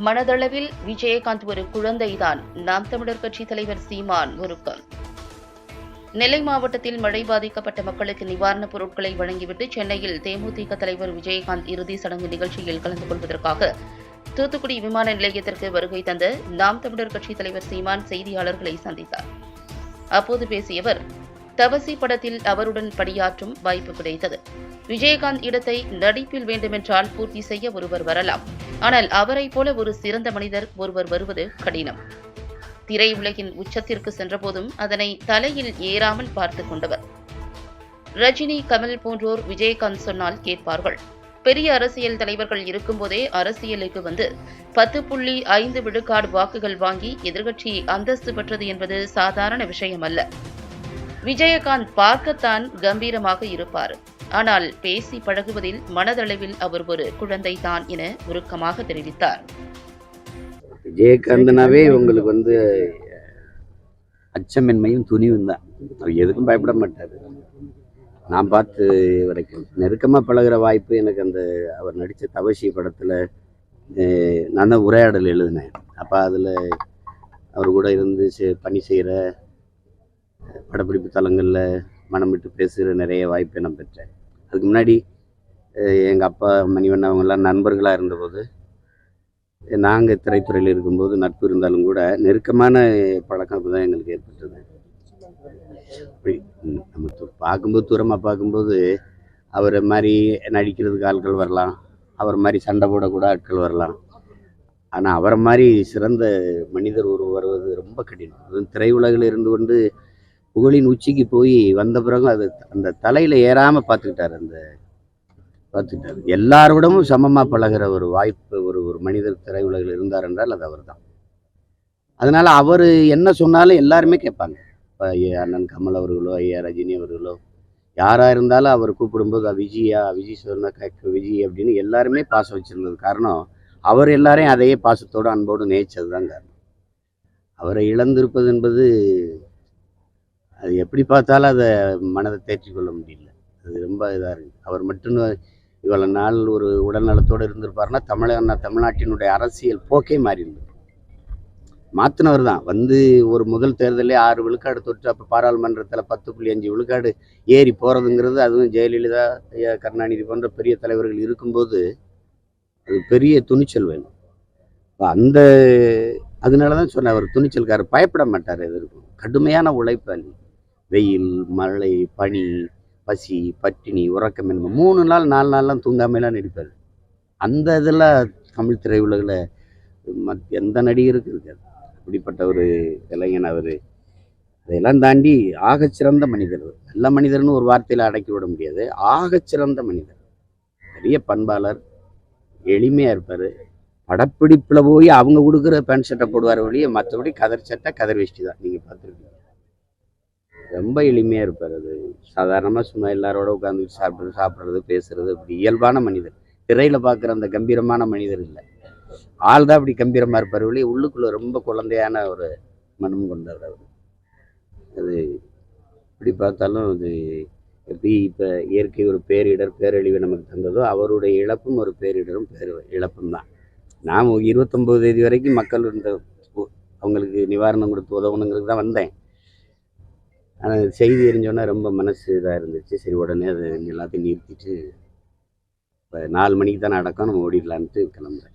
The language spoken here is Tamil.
மனதளவில் விஜயகாந்த் ஒரு குழந்தைதான். நாம் தமிழர் கட்சி தலைவர் சீமான் உருக்கம் நெல்லை மாவட்டத்தில் மழை பாதிக்கப்பட்ட மக்களுக்கு நிவாரணப் பொருட்களை வழங்கிவிட்டு சென்னையில் தேமுதிக தலைவர் விஜயகாந்த் இறுதி சடங்கு நிகழ்ச்சியில் கலந்து கொள்வதற்காக தூத்துக்குடி விமான நிலையத்திற்கு வருகை தந்த நாம் தமிழர் கட்சி தலைவர் சீமான் செய்தியாளர்களை சந்தித்தார். அப்போது பேசிய அவர் தவசி படத்தில் அவருடன் பணியாற்றும் வாய்ப்பு கிடைத்தது. விஜயகாந்த் இடத்தை நடிப்பில் வேண்டுமென்றால் பூர்த்தி செய்ய ஒருவர் வரலாம். ஆனால் அவரைப் போல ஒரு சிறந்த மனிதர் ஒருவர் வருவது கடினம். திரையுலகின் உச்சத்திற்கு சென்றபோதும் அதனை தலையில் ஏறாமல் பார்த்து கொண்டவர். ரஜினி கமல் போன்றோர் விஜயகாந்த் சொன்னால் கேட்பார்கள். பெரிய அரசியல் தலைவர்கள் இருக்கும்போதே அரசியலுக்கு வந்து பத்து புள்ளி ஐந்து விழுக்காடு வாக்குகள் வாங்கி எதிர்கட்சி அந்தஸ்து பெற்றது என்பது சாதாரண விஷயம் அல்ல விஜயகாந்த் பார்க்கத்தான் கம்பீரமாக இருப்பார். ஆனால் பேசி பழகுவதில் மனதளவில் அவர் ஒரு குழந்தைதான் என உருக்கமாக தெரிவித்தார். விஜயகாந்தனாவே உங்களுக்கு வந்து அச்சமின்மையும் துணிவும் தான். அவர் எதுக்கும் பயப்பட மாட்டார். நான் பார்த்து வரைக்கும் நெருக்கமாக பழகுற வாய்ப்பு எனக்கு அந்த அவர் நடித்த தவசி படத்தில் நான் தான் உரையாடல் எழுதினேன். அப்போ அதில் அவர் கூட இருந்து செ- பணி செய்கிற படப்பிடிப்பு தலங்களில் மனம் விட்டு பேசுகிற நிறைய வாய்ப்பை நான் பெற்றேன். அதுக்கு முன்னாடி எங்கள் அப்பா மணிவண்ணன் அவங்கெல்லாம் நண்பர்களாக இருந்தபோது நாங்கள் திரைத்துறையில் இருக்கும்போது நட்பு இருந்தாலும் கூட நெருக்கமான பழக்கம் தான் எங்களுக்கு ஏற்பட்டது. அப்படி நம்ம பார்க்கும்போது தூரமாக பார்க்கும்போது அவரை மாதிரி நடிக்கிறதுக்கு ஆட்கள் வரலாம் அவர் மாதிரி சண்டை போடக்கூட ஆட்கள் வரலாம். ஆனால் அவரை மாதிரி சிறந்த மனிதர் ஒரு வருவது ரொம்ப கடினம். அதுவும் திரையுலகில் இருந்து கொண்டு புகழின் உச்சிக்கு போய் வந்த பிறகு அது அந்த தலையில் ஏறாமல் பார்த்துக்கிட்டார் அந்த பார்த்துக்கிட்டார். எல்லாரோடமும் சமமாக பழகுற ஒரு வாய்ப்பு ஒரு ஒரு மனிதர் திரையுலகில் இருந்தார் என்றால் அது அவர் தான் அதனால் அவர் என்ன சொன்னாலும் எல்லாருமே கேட்பாங்க. இப்போ ஐயா அண்ணன் கமல் அவர்களோ ஐயா ரஜினி அவர்களோ யாராக இருந்தாலும் அவர் கூப்பிடும்போது விஜயா விஜய் சொன்னா கேட்க விஜய் அப்படின்னு எல்லாருமே பாசம் வச்சிருந்தது காரணம் அவர் எல்லாரையும் அதையே பாசத்தோடு அன்போடு நேச்சது தான் காரணம். அவரை இழந்திருப்பது என்பது அது எப்படி பார்த்தாலும் அதை மனதை தேற்றிக் கொள்ள முடியல. அது ரொம்ப இதாக இருக்குது அவர் மட்டும் இவ்வளோ நாள் ஒரு உடல்நலத்தோடு இருந்திருப்பாருன்னா தமிழக தமிழ்நாட்டினுடைய அரசியல் போக்கே மாறி இருந்தது மாற்றினவர் தான். வந்து ஒரு முதல் தேர்தலே ஆறு விழுக்காடு தொற்று அப்போ பாராளுமன்றத்தில் பத்து புள்ளி அஞ்சு விழுக்காடு ஏறி போகிறதுங்கிறது அதுவும் ஜெயலலிதா கருணாநிதி போன்ற பெரிய தலைவர்கள் இருக்கும்போது அது பெரிய துணிச்சல் வேணும். அந்த அதனால தான் சொன்னேன் அவர் துணிச்சல்காரர் பயப்பட மாட்டார் எதற்கும் கடுமையான உழைப்பாளி வெயில் மழை பனி பசி பட்டினி உறக்கம் என்ன மூணு நாள் நாலு நாள்லாம் தூங்காமலாம் நடிப்பார் அந்த இதெல்லாம் தமிழ் திரையுலகில் மத் எந்த நடிகருக்கு இருக்காது. அப்படிப்பட்ட ஒரு இளைஞன் அவர். அதையெல்லாம் தாண்டி ஆகச்சிறந்த மனிதர் நல்ல மனிதர்னு ஒரு வார்த்தையில் அடக்கி விட முடியாது. ஆகச்சிறந்த மனிதர். பெரிய பண்பாளர். எளிமையாக இருப்பார். படப்பிடிப்பில் போய் அவங்க கொடுக்குற பேண்ட் சட்டை போடுவார் வழியே மற்றபடி கதர் சட்டை கதர் வேஷ்டி தான். நீங்கள் பார்த்துருக்கீங்க ரொம்ப எளிமையாக இருப்பார் அது. சாதாரணமாக சும்மா எல்லாரோட உட்காந்துட்டு சாப்பிட்டு சாப்பிட்றது பேசுறது அப்படி இயல்பான மனிதர். திரையில் பார்க்குற அந்த கம்பீரமான மனிதர் இல்லை. ஆள் தான் அப்படி கம்பீரமாக இருப்பார் ஒழிய உள்ளுக்குள்ளே ரொம்ப குழந்தையான ஒரு மனம் கொண்டவர் அவர். அது எப்படி பார்த்தாலும் அது எப்படி இப்போ இயற்கை ஒரு பேரிடர் பேரழிவு நமக்கு தந்ததோ அவருடைய இழப்பும் ஒரு பேரிடரும் பேர் இழப்பும் தான். நான் இருபத்தொம்போது தேதி வரைக்கும் மக்கள் இந்த அவங்களுக்கு நிவாரணம் கொடுத்து உதவணுங்கிறது தான் வந்தேன். ஆனால் செய்தி தெரிஞ்சோன்னே ரொம்ப மனசு இதாக இருந்துச்சு. சரி உடனே அதை எல்லாத்தையும் நிறுத்திட்டு இப்போ நாலு மணிக்கு தான் நடக்கும் நம்ம ஓடிடலான்ட்டு கிளம்புறேன்.